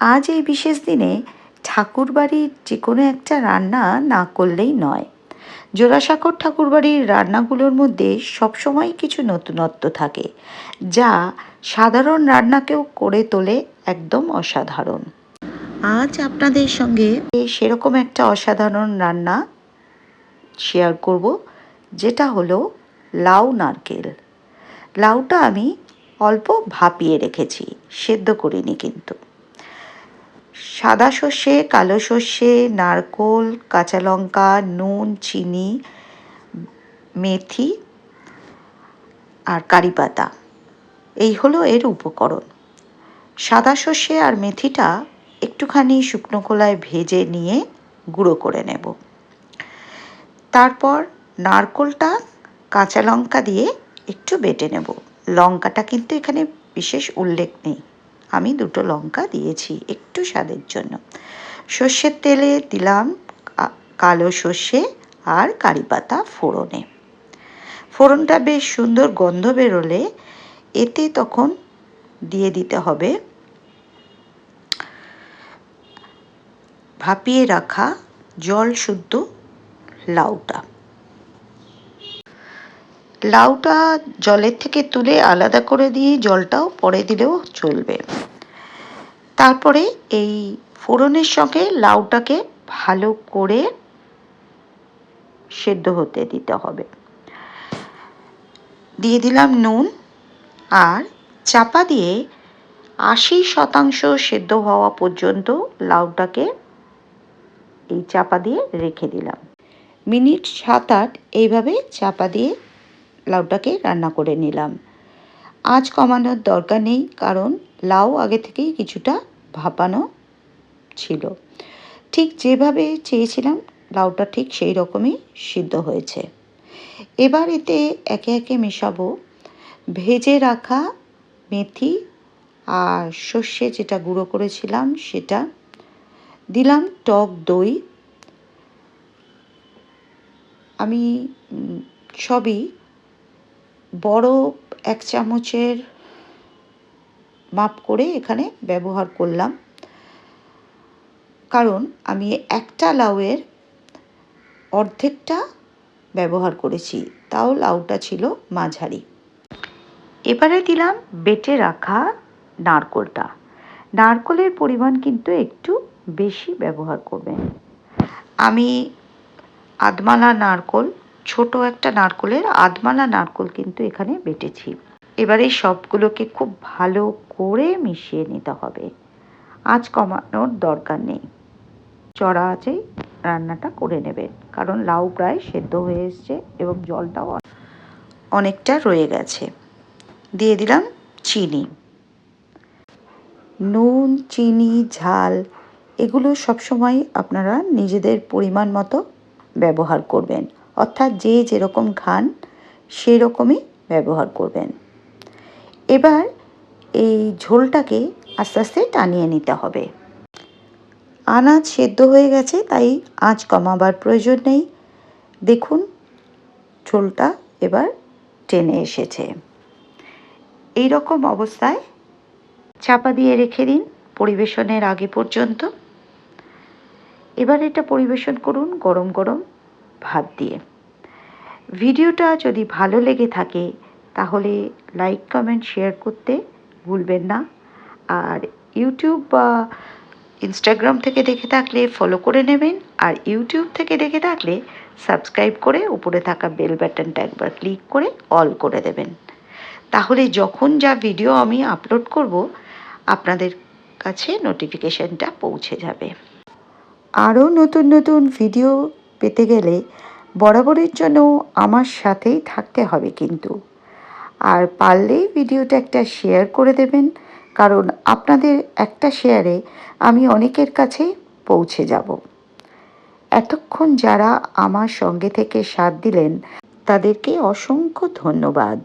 আজ এই বিশেষ দিনে ঠাকুরবাড়ির যে কোনো একটা রান্না না করলেই নয়। জোড়াসাঁকর ঠাকুরবাড়ির রান্নাগুলোর মধ্যে সবসময় কিছু নতুনত্ব থাকে, যা সাধারণ রান্নাকেও করে তোলে একদম অসাধারণ। আজ আপনাদের সঙ্গে সেরকম একটা অসাধারণ রান্না শেয়ার করব, যেটা হলো লাউ নারকেল। লাউটা আমি অল্প ভাপিয়ে রেখেছি, সেদ্ধ করিনি কিন্তু। সাদা সর্ষে, কালো সর্ষে, নারকোল, কাঁচা লঙ্কা, নুন, চিনি, মেথি আর কারি পাতা। এই হলো এর উপকরণ। সাদা সর্ষে আর মেথিটা একটুখানি শুকনো খোলায় ভেজে নিয়ে গুঁড়ো করে নেব। তারপর নারকোলটা, কাঁচা লঙ্কা দিয়ে একটু বেটে নেব। লঙ্কাটা কিন্তু এখানে বিশেষ উল্লেখ নেই। আমি দুটো লঙ্কা দিয়েছি একটু স্বাদের জন্য। সর্ষের তেলে দিলাম কালো সর্ষে আর কারি পাতা ফোড়নে। ফোড়নটা বেশ সুন্দর গন্ধ বেরোলে এতে তখন দিয়ে দিতে হবে ভাপিয়ে রাখা জল শুদ্ধ লাউটা। লাউটা জলের থেকে তুলে আলাদা করে দিয়ে জলটাও পরে দিলেও চলবে। তারপরে এই ফোড়নের সঙ্গে লাউটাকে ভালো করে সেদ্ধ হতে দিতে হবে। দিয়ে দিলাম নুন আর চাপা দিয়ে আশি শতাংশ সেদ্ধ হওয়া পর্যন্ত লাউটাকে এই চাপা দিয়ে রেখে দিলাম। মিনিট সাত আট এইভাবে চাপা দিয়ে লাউটাকে রান্না করে নিলাম। আঁচ কমানোর দরকার নেই, কারণ লাউ আগে থেকেই কিছুটা ভাপানো ছিল। ঠিক যেভাবে চেয়েছিলাম, লাউটা ঠিক সেই রকমই সিদ্ধ হয়েছে। এবার এতে একে একে মেশাবো। ভেজে রাখা মেথি আর সর্ষে যেটা গুঁড়ো করেছিলাম সেটা দিলাম টক দই। আমি সবই বড় এক চামচের মাপ করে এখানে ব্যবহার করলাম। কারণ আমি একটা লাউয়ের অর্ধেকটা ব্যবহার করেছি, তাও লাউটা ছিল মাঝারি। এবারে দিলাম বেটে রাখা নারকোলটা। নারকোলের পরিমাণ কিন্তু একটু বেশি ব্যবহার করবেন। আমি আদমালা নারকোল ছোট একটা নারকোলের আধমালা নারকোল কিন্তু এখানে বেটেছি। এবারে সবগুলোকে খুব ভালো করে মিশিয়ে নিতে হবে। আঁচ কমানোর দরকার নেই। চড়া আঁচেই রান্নাটা করে নেবেন কারণ লাউ প্রায় সেদ্ধ হয়ে এসছে এবং জলটাও অনেকটা রয়ে গেছে। দিয়ে দিলাম চিনি। নুন, চিনি, ঝাল, এগুলো সবসময় আপনারা নিজেদের পরিমাণ মতো ব্যবহার করবেন। অর্থাৎ যে যেরকম খান সেই রকমই ব্যবহার করবেন। এবার এই ঝোলটাকে আস্তে আস্তে টানিয়ে নিতে হবে। আনাজ সেদ্ধ হয়ে গেছে, তাই আঁচ কমাবার প্রয়োজন নেই। দেখুন, ঝোলটা এবার টেনে এসেছে। এই রকম অবস্থায় চাপা দিয়ে রেখে দিন পরিবেশনের আগে পর্যন্ত। এবার এটা পরিবেশন করুন গরম গরম ভাত দিয়ে। ভিডিওটা যদি ভালো লেগে থাকে, তাহলে লাইক কমেন্ট শেয়ার করতে ভুলবেন না। আর ইউটিউব বা ইনস্টাগ্রাম থেকে দেখে থাকলে ফলো করে নেবেন। আর ইউটিউব থেকে দেখে থাকলে সাবস্ক্রাইব করে উপরে থাকা বেল বাটনটা একবার ক্লিক করে অল করে দেবেন। তাহলে যখন যা ভিডিও আমি আপলোড করব, আপনাদের কাছে নোটিফিকেশনটা পৌঁছে যাবে। আরও নতুন নতুন ভিডিও পেতে গেলে বরাবরের জন্য আমার সাথেই থাকতে হবে কিন্তু। আর পারলেই ভিডিওটা একটা শেয়ার করে দেবেন, কারণ আপনাদের একটা শেয়ারে আমি অনেকের কাছে পৌঁছে যাব। এতক্ষণ যারা আমার সঙ্গে থেকে সাথ দিলেন, তাদেরকে অসংখ্য ধন্যবাদ।